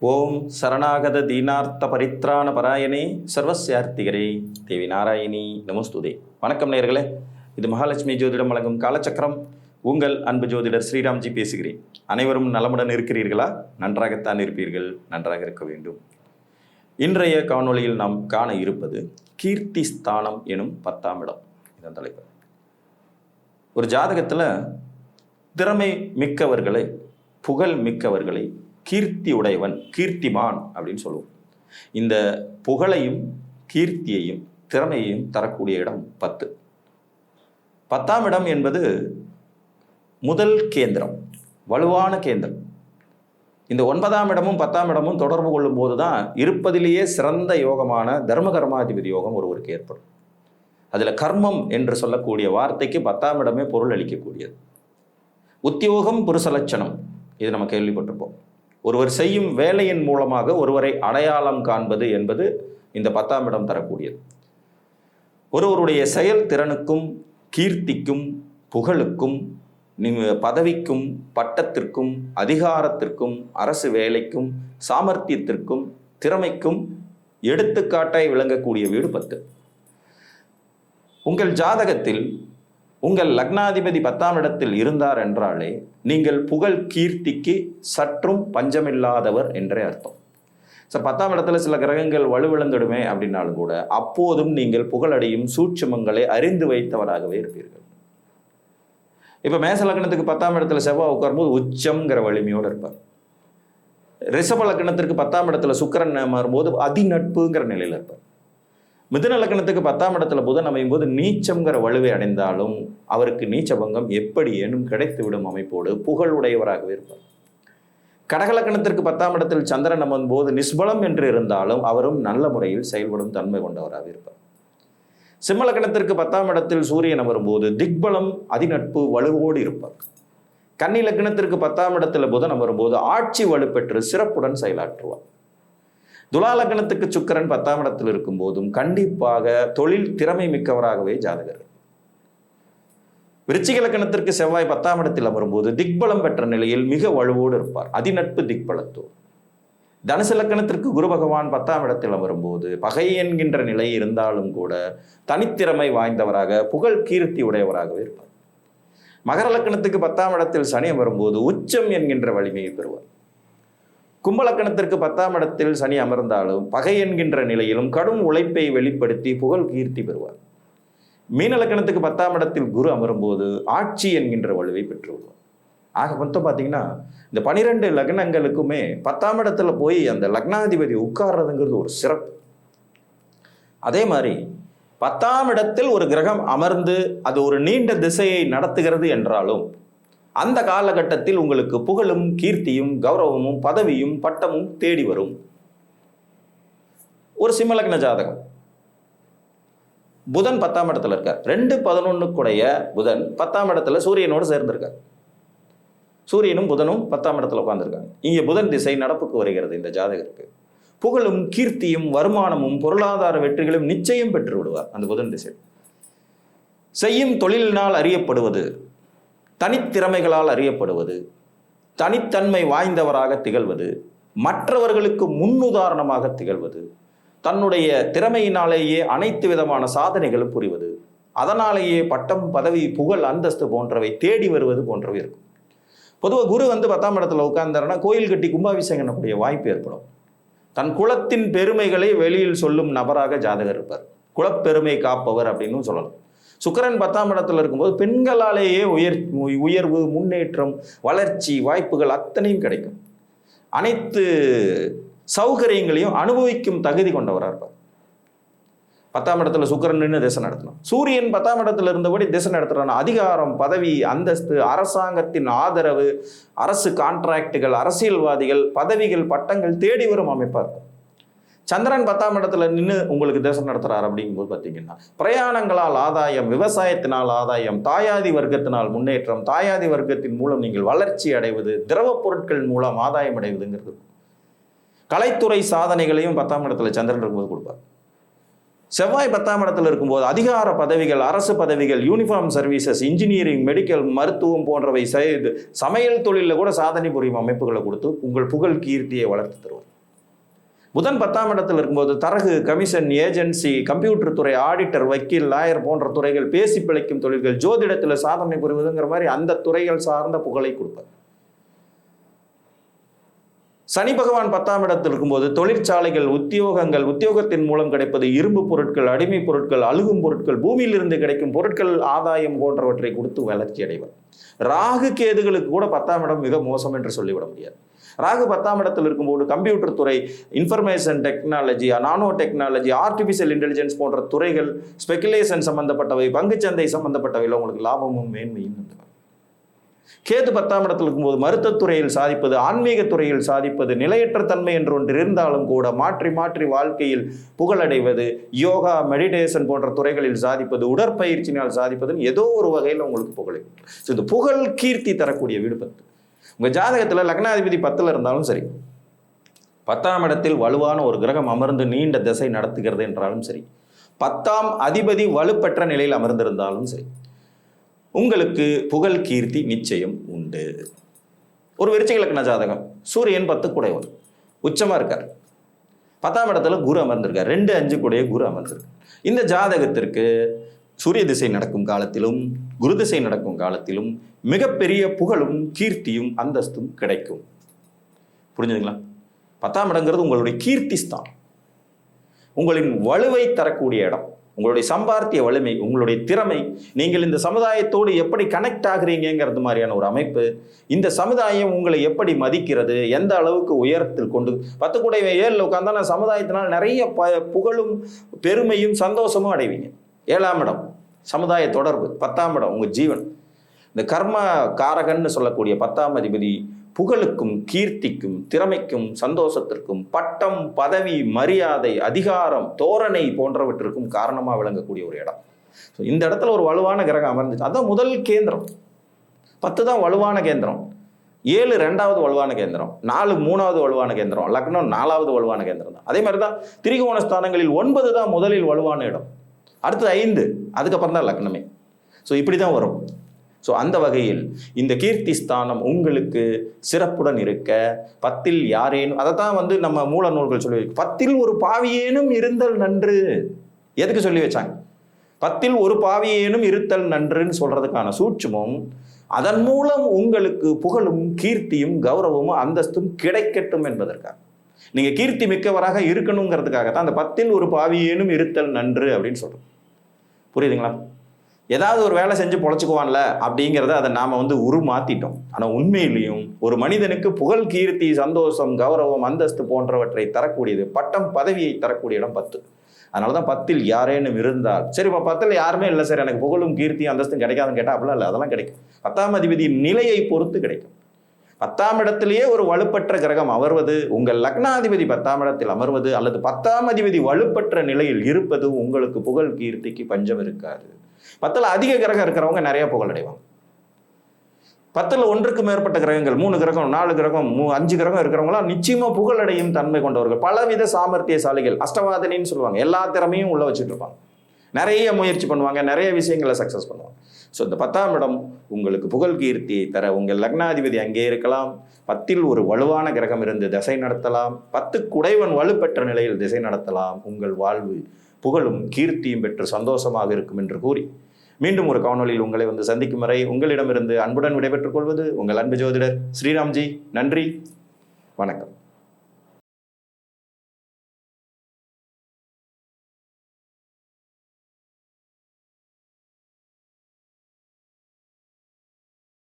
ஓம் சரணாகத தீனார்த்த பரித்ராண பராயணே சர்வசியார்த்திகரே தேவி நாராயணி நமஸ்துதே. வணக்கம் நேர்களே இது மகாலட்சுமி ஜோதிடம் வழங்கும் காலச்சக்கரம். உங்கள் அன்பு ஜோதிடர் ஸ்ரீராம்ஜி பேசுகிறேன். அனைவரும் நலமுடன் இருக்கிறீர்களா? நன்றாகத்தான் இருப்பீர்கள் நன்றாக இருக்க வேண்டும். இன்றைய காணொளியில் நாம் காண இருப்பது கீர்த்தி ஸ்தானம் எனும் பத்தாம் இடம். இதன் தலைப்பு. ஒரு ஜாதகத்தில் திறமை மிக்கவர்களை புகழ் மிக்கவர்களை கீர்த்தி உடையவன் கீர்த்திமான் அப்படின்னு சொல்லுவோம். இந்த புகழையும் கீர்த்தியையும் திறமையையும் தரக்கூடிய இடம் பத்து. பத்தாம் இடம் என்பது முதல் கேந்திரம் வலுவான கேந்திரம். இந்த ஒன்பதாம் இடமும் பத்தாம் இடமும் தொடர்பு கொள்ளும் போது தான் இருப்பதிலேயே சிறந்த யோகமான தர்ம கர்மாதிபதி யோகம் ஒருவருக்கு ஏற்படும். அதில் கர்மம் என்று சொல்லக்கூடிய வார்த்தைக்கு பத்தாம் இடமே பொருள் அளிக்கக்கூடியது. உத்தியோகம் புருஷலட்சணம். இது நம்ம கேள்விப்பட்டிருப்போம். ஒருவர் செய்யும் வேலையின் மூலமாக ஒருவரை அடையாளம் காண்பது என்பது இந்த பத்தாம் இடம் தரக்கூடியது. ஒருவருடைய செயல்திறனுக்கும் கீர்த்திக்கும் புகழுக்கும் பதவிக்கும் பட்டத்திற்கும் அதிகாரத்திற்கும் அரசு வேலைக்கும் சாமர்த்தியத்திற்கும் திறமைக்கும் எடுத்துக்காட்டாய் விளங்கக்கூடிய வீடு பத்து. உங்கள் ஜாதகத்தில் உங்கள் லக்னாதிபதி பத்தாம் இடத்தில் இருந்தார் என்றாலே நீங்கள் புகழ் கீர்த்திக்கு சற்றும் பஞ்சமில்லாதவர் என்றே அர்த்தம். ஸோ பத்தாம் இடத்துல சில கிரகங்கள் வலுவிழந்துடுமே அப்படின்னாலும் கூட அப்போதும் நீங்கள் புகழடையும் சூட்சமங்களை அறிந்து வைத்தவராகவே இருப்பீர்கள். இப்போ மேச லக்னத்துக்கு பத்தாம் இடத்துல செவ்வாய் உட்காரும்போது உச்சம்ங்கிற வலிமையோடு இருப்பார். ரிஷப லக்னத்திற்கு பத்தாம் இடத்துல சுக்கரன் மாறும்போது அதிநட்புங்கிற நிலையில் இருப்பார். மிதுன லக்னத்துக்கு பத்தாம் இடத்துல புதன் அமையும் போது நீச்சம்ங்கிற வலுவை அடைந்தாலும் அவருக்கு நீச்சபங்கம் எப்படி ஏனும் கிடைத்துவிடும் அமைப்போடு புகழுடையவராகவே இருப்பார். கடகலக்கணத்திற்கு பத்தாம் இடத்தில் சந்திரன் அமர்ந்த போது நிஸ்பலம் என்று இருந்தாலும் அவரும் நல்ல முறையில் செயல்படும் தன்மை கொண்டவராக இருப்பார். சிம்மலக்கணத்திற்கு பத்தாம் இடத்தில் சூரியன் அமரும்போது திக்பலம் அதிநட்பு வலுவோடு இருப்பார். கன்னி லக்னத்திற்கு பத்தாம் இடத்துல புதன் அமரும்போது ஆட்சி வலுப்பெற்று சிறப்புடன் செயலாற்றுவார். துலாலக்கணத்துக்கு சுக்கரன் பத்தாம் இடத்தில் இருக்கும் போதும் கண்டிப்பாக தொழில் திறமை மிக்கவராகவே ஜாதகர். விருச்சிக லக்கணத்திற்கு செவ்வாய் பத்தாம் இடத்தில் அமரும்போது திக்பலம் பெற்ற நிலையில் மிக வலுவோடு இருப்பார். அதிநட்பு திக்பலத்தோர் தனுசு லக்கணத்திற்கு குரு பகவான் பத்தாம் இடத்தில் அமரும்போது பகை என்கின்ற நிலை இருந்தாலும் கூட தனித்திறமை வாய்ந்தவராக புகழ் கீர்த்தி உடையவராகவே இருப்பார். மகர லக்கணத்துக்கு பத்தாம் இடத்தில் சனி அமரும்போது உச்சம் என்கின்ற வலிமையை பெறுவார். கும்பலக்கணத்திற்கு பத்தாம் இடத்தில் சனி அமர்ந்தாலும் பகை என்கின்ற நிலையிலும் கடும் உழைப்பை வெளிப்படுத்தி புகழ் கீர்த்தி பெறுவார். மீனலக்கணத்துக்கு பத்தாம் இடத்தில் குரு அமரும்போது ஆட்சி என்கின்ற வலுவை பெற்று ஆக மொத்தம் பார்த்தீங்கன்னா இந்த பனிரெண்டு லக்னங்களுக்குமே பத்தாம் இடத்துல போய் அந்த லக்னாதிபதி உட்கார்றதுங்கிறது ஒரு சிறப்பு. அதே மாதிரி பத்தாம் இடத்தில் ஒரு கிரகம் அமர்ந்து அது ஒரு நீண்ட திசையை நடத்துகிறது என்றாலும் அந்த காலகட்டத்தில் உங்களுக்கு புகழும் கீர்த்தியும் கௌரவமும் பதவியும் பட்டமும் தேடி வரும். ஒரு சிம்மலக்ன ஜாதகம். புதன் பத்தாம் இடத்துல இருக்கார். ரெண்டு பதினொன்னுக்குடைய புதன் பத்தாம் இடத்துல சூரியனோடு சேர்ந்திருக்கார். சூரியனும் புதனும் பத்தாம் இடத்துல உட்காந்துருக்காங்க இங்கே புதன் திசை நடப்புக்கு வருகிறது இந்த ஜாதகருக்கு. புகழும் கீர்த்தியும் வருமானமும் பொருளாதார வெற்றிகளும் நிச்சயம் பெற்று விடுவார் அந்த புதன் திசை. செய்யும் தொழிலினால் அறியப்படுவது தனித்திறமைகளால் அறியப்படுவது தனித்தன்மை வாய்ந்தவராக திகழ்வது மற்றவர்களுக்கு முன்னுதாரணமாக திகழ்வது தன்னுடைய திறமையினாலேயே அனைத்து விதமான சாதனைகளும் புரிவது அதனாலேயே பட்டம் பதவி புகழ் அந்தஸ்து போன்றவை தேடி வருவது போன்றவை இருக்கும். பொதுவாக குரு வந்து பத்தாம் இடத்துல உட்கார்ந்தாருன்னா கோயில் கட்டி கும்பாபிஷேகம் வாய்ப்பு ஏற்படும். தன் குலத்தின் பெருமைகளை வெளியில் சொல்லும் நபராக ஜாதகர் இருப்பார். குலப்பெருமை காப்பவர் அப்படின்னு சொல்லலாம் சுக்கரன் பத்தாம் இடத்துல இருக்கும்போது பெண்களாலேயே உயர் உயர்வு முன்னேற்றம் வளர்ச்சி வாய்ப்புகள் அத்தனையும் கிடைக்கும். அனைத்து சௌகரியங்களையும் அனுபவிக்கும் தகுதி கொண்டவராக இருப்பார். பத்தாம் இடத்துல சுக்கரன் நின்று திசை நடத்தணும். சூரியன் பத்தாம் இடத்துல இருந்தபடி திசை நடத்துறான். அதிகாரம் பதவி அந்தஸ்து அரசாங்கத்தின் ஆதரவு அரசு கான்ட்ராக்டுகள் அரசியல்வாதிகள் பதவிகள் பட்டங்கள் தேடி வரும் அமைப்பாக இருக்கும். சந்திரன் பத்தாம் இடத்துல நின்று உங்களுக்கு தேசம் நடத்துறார் அப்படிங்கும்போது பார்த்தீங்கன்னா பிரயாணங்களால் ஆதாயம் விவசாயத்தினால் ஆதாயம் தாயாதி வர்க்கத்தினால் முன்னேற்றம் தாயாதி வர்க்கத்தின் மூலம் நீங்கள் வளர்ச்சி அடைவது திரவப் பொருட்கள் மூலம் ஆதாயம் அடைவதுங்கிறது. கலைத்துறை சாதனைகளையும் பத்தாம் இடத்துல சந்திரன் இருக்கும்போது கொடுப்பார். செவ்வாய் பத்தாம் இடத்துல இருக்கும்போது அதிகார பதவிகள் அரசு பதவிகள் யூனிஃபார்ம் சர்வீசஸ் இன்ஜினியரிங் மெடிக்கல் மருத்துவம் போன்றவை செய்து சமையல் தொழிலில் கூட சாதனை புரியும் அமைப்புகளை கொடுத்து உங்கள் புகழ் கீர்த்தியை வளர்த்து தருவார். புதன் பத்தாம் இடத்துல இருக்கும்போது தரகு கமிஷன் ஏஜென்சி கம்ப்யூட்டர் துறை ஆடிட்டர் வக்கீல் லாயர் போன்ற துறைகள் பேசி பிழைக்கும் தொழில்கள் ஜோதிடத்தில் சாதனை புரிவதுங்கிற மாதிரி அந்த துறைகள் சார்ந்த புகழை கொடுப்பார் சனி பகவான் பத்தாம் இடத்தில் இருக்கும்போது தொழிற்சாலைகள் உத்தியோகங்கள் உத்தியோகத்தின் மூலம் கிடைப்பது இரும்பு பொருட்கள் அடிமை பொருட்கள் அழுகும் பொருட்கள் பூமியிலிருந்து கிடைக்கும் பொருட்கள் ஆதாயம் போன்றவற்றை கொடுத்து வளர்ச்சி அடைவர் ராகு கேதுகளுக்கு கூட பத்தாம் இடம் மிக மோசம் என்று சொல்லிவிட முடியாது. ராகு பத்தாம் இடத்தில் இருக்கும்போது கம்ப்யூட்டர் துறை information technology nano technology artificial intelligence போன்ற துறைகள் ஸ்பெகுலேஷன் சம்பந்தப்பட்டவை பங்குச்சந்தை சம்பந்தப்பட்டவையில் உங்களுக்கு லாபமும் மேன்மையும் உண்டு. கேது பத்தாம் இடத்தில் இருக்கும்போது மருத்துவத்துறையில் சாதிப்பது ஆன்மீக துறையில் சாதிப்பது நிலையற்ற தன்மை என்று ஒன்று இருந்தாலும் கூட மாற்றி மாற்றி வாழ்க்கையில் புகழடைவது யோகா மெடிடேஷன் போன்ற துறைகளில் சாதிப்பது உடற்பயிற்சியினால் சாதிப்பதுன்னு ஏதோ ஒரு வகையில் உங்களுக்கு புகழை ஸோ இந்த புகழ் கீர்த்தி தரக்கூடிய விடுபத்து உங்கள் ஜாதகத்தில் லக்னாதிபதி பத்தில் இருந்தாலும் சரி பத்தாம் இடத்தில் வலுவான ஒரு கிரகம் அமர்ந்து நீண்ட திசை நடத்துகிறது என்றாலும் சரி பத்தாம் அதிபதி வலுப்பெற்ற நிலையில் அமர்ந்திருந்தாலும் சரி உங்களுக்கு புகழ் கீர்த்தி நிச்சயம் உண்டு. ஒரு விருச்சிக லக்ன ஜாதகம் சூரியன் பத்து குடையவர் உச்சமா இருக்கார். பத்தாம் இடத்துல குரு அமர்ந்திருக்கார் ரெண்டு அஞ்சு கூடைய குரு அமர்ந்திருக்கு இந்த ஜாதகத்திற்கு சூரிய திசை நடக்கும் காலத்திலும் குரு திசை நடக்கும் காலத்திலும் மிகப்பெரிய புகழும் கீர்த்தியும் அந்தஸ்தும் கிடைக்கும். புரிஞ்சுதுங்களா? பத்தாம் இடங்கிறது உங்களுடைய கீர்த்தி ஸ்தான் உங்களின் வலுவை தரக்கூடிய இடம் உங்களுடைய சம்பாத்திய வலிமை உங்களுடைய திறமை நீங்கள் இந்த சமுதாயத்தோடு எப்படி கனெக்ட் ஆகுறீங்கிறது மாதிரியான ஒரு அமைப்பு இந்த சமுதாயம் உங்களை எப்படி மதிக்கிறது எந்த அளவுக்கு உயரத்தில் கொண்டு பத்து கூட ஏழில் உட்காந்தா சமுதாயத்தினால் நிறைய ப புகழும் பெருமையும் சந்தோஷமும் அடைவீங்க. ஏழாம் இடம். சமுதாய தொடர்பு பத்தாம் இடம் உங்கள் ஜீவன். இந்த கர்ம காரகன்னு சொல்லக்கூடிய பத்தாம் அதிபதி புகழுக்கும் கீர்த்திக்கும் திறமைக்கும் சந்தோஷத்திற்கும் பட்டம் பதவி மரியாதை அதிகாரம் தோரணை போன்றவற்றிற்கும் காரணமாக விளங்கக்கூடிய ஒரு இடம். ஸோ இந்த இடத்துல ஒரு வலுவான கிரகம் அமர்ந்துச்சு. அதுதான் முதல் கேந்திரம். பத்து தான் வலுவான கேந்திரம். ஏழு ரெண்டாவது வலுவான கேந்திரம். நாலு மூணாவது வலுவான கேந்திரம். லக்னம் நாலாவது வலுவான கேந்திரம் தான். அதே மாதிரி தான் திரிகோண ஸ்தானங்களில் ஒன்பது தான் முதலில் வலுவான இடம். அடுத்தது ஐந்து அதுக்கப்புறம் தான் லக்னமே. ஸோ இப்படி தான் வரும். ஸோ அந்த வகையில் இந்த கீர்த்தி ஸ்தானம் உங்களுக்கு சிறப்புடன் இருக்க பத்தில் யாரேனும் அதை தான் வந்து நம்ம மூல நூல்கள் சொல்லி பத்தில் ஒரு பாவியேனும் இருந்தல் நன்று. எதுக்கு சொல்லி வச்சாங்க? பத்தில் ஒரு பாவியேனும் இருத்தல் நன்றுன்னு சொல்றதுக்கான சூட்சுமம் அதன் மூலம் உங்களுக்கு புகழும் கீர்த்தியும் கௌரவமும் அந்தஸ்தும் கிடைக்கட்டும் என்பதற்காக. நீங்கள் கீர்த்தி மிக்கவராக இருக்கணுங்கிறதுக்காக தான் அந்த பத்தில் ஒரு பாவியேனும் இருத்தல் நன்று அப்படின்னு சொல்கிறோம் புரியுதுங்களா? ஏதாவது ஒரு வேலை செஞ்சு பொழைச்சிக்குவான்ல அப்படிங்கிறத அதை நாம் வந்து உருமாத்திட்டோம். ஆனால் உண்மையிலையும் ஒரு மனிதனுக்கு புகழ் கீர்த்தி சந்தோஷம் கௌரவம் அந்தஸ்து போன்றவற்றை தரக்கூடியது பட்டம் பதவியை தரக்கூடிய இடம் பத்து. அதனால தான் பத்தில் யாரேனும் இருந்தால் சரி இப்போ பத்தில் யாருமே இல்லை சார் எனக்கு புகழும் கீர்த்தியும் அந்தஸ்தும் கிடைக்காதுன்னு கேட்டால் அப்படிலாம் இல்லை அதெல்லாம் கிடைக்கும். பத்தாம் அதிபதியின் நிலையை பொறுத்து கிடைக்கும். பத்தாம் இடத்திலேயே ஒரு வலுப்பற்ற கிரகம் அமர்வது உங்கள் லக்னாதிபதி பத்தாம் இடத்தில் அமர்வது அல்லது பத்தாம் அதிபதி வலுப்பற்ற நிலையில் இருப்பது உங்களுக்கு புகழ் கீர்த்திக்கு பஞ்சம் இருக்காது. பத்தில் அதிக கிரகம் இருக்கிறவங்க நிறைய புகழ் அடைவாங்க. பத்தில் ஒன்றுக்கு மேற்பட்ட கிரகங்கள் மூணு கிரகம் நாலு கிரகம் மூ அஞ்சு கிரகம் இருக்கிறவங்களாம் நிச்சயமாக புகழடையும் தன்மை கொண்டவர்கள். பலவித சாமர்த்தியசாலிகள் அஷ்டவாதனின்னு சொல்லுவாங்க. எல்லா திறமையும் உள்ள வச்சுட்டு இருப்பாங்க. நிறைய முயற்சி பண்ணுவாங்க நிறைய விஷயங்களை சக்ஸஸ் பண்ணுவாங்க. ஸோ இந்த பத்தாம் இடம் உங்களுக்கு புகழ் கீர்த்தியை தர உங்கள் லக்னாதிபதி அங்கே இருக்கலாம். பத்தில் ஒரு வலுவான கிரகம் இருந்து திசை நடத்தலாம். பத்து குடைவன் வலுப்பெற்ற நிலையில் திசை நடத்தலாம். உங்கள் வாழ்வு புகழும் கீர்த்தியும் பெற்று சந்தோஷமாக இருக்கும் என்று கூறி. மீண்டும் ஒரு காணொலியில் உங்களை வந்து சந்திக்கும் வரை உங்களிடமிருந்து அன்புடன் விடைபெற்றுக் கொள்வது உங்கள் அன்பு ஜோதிடர் ஸ்ரீராம்ஜி. நன்றி. வணக்கம்.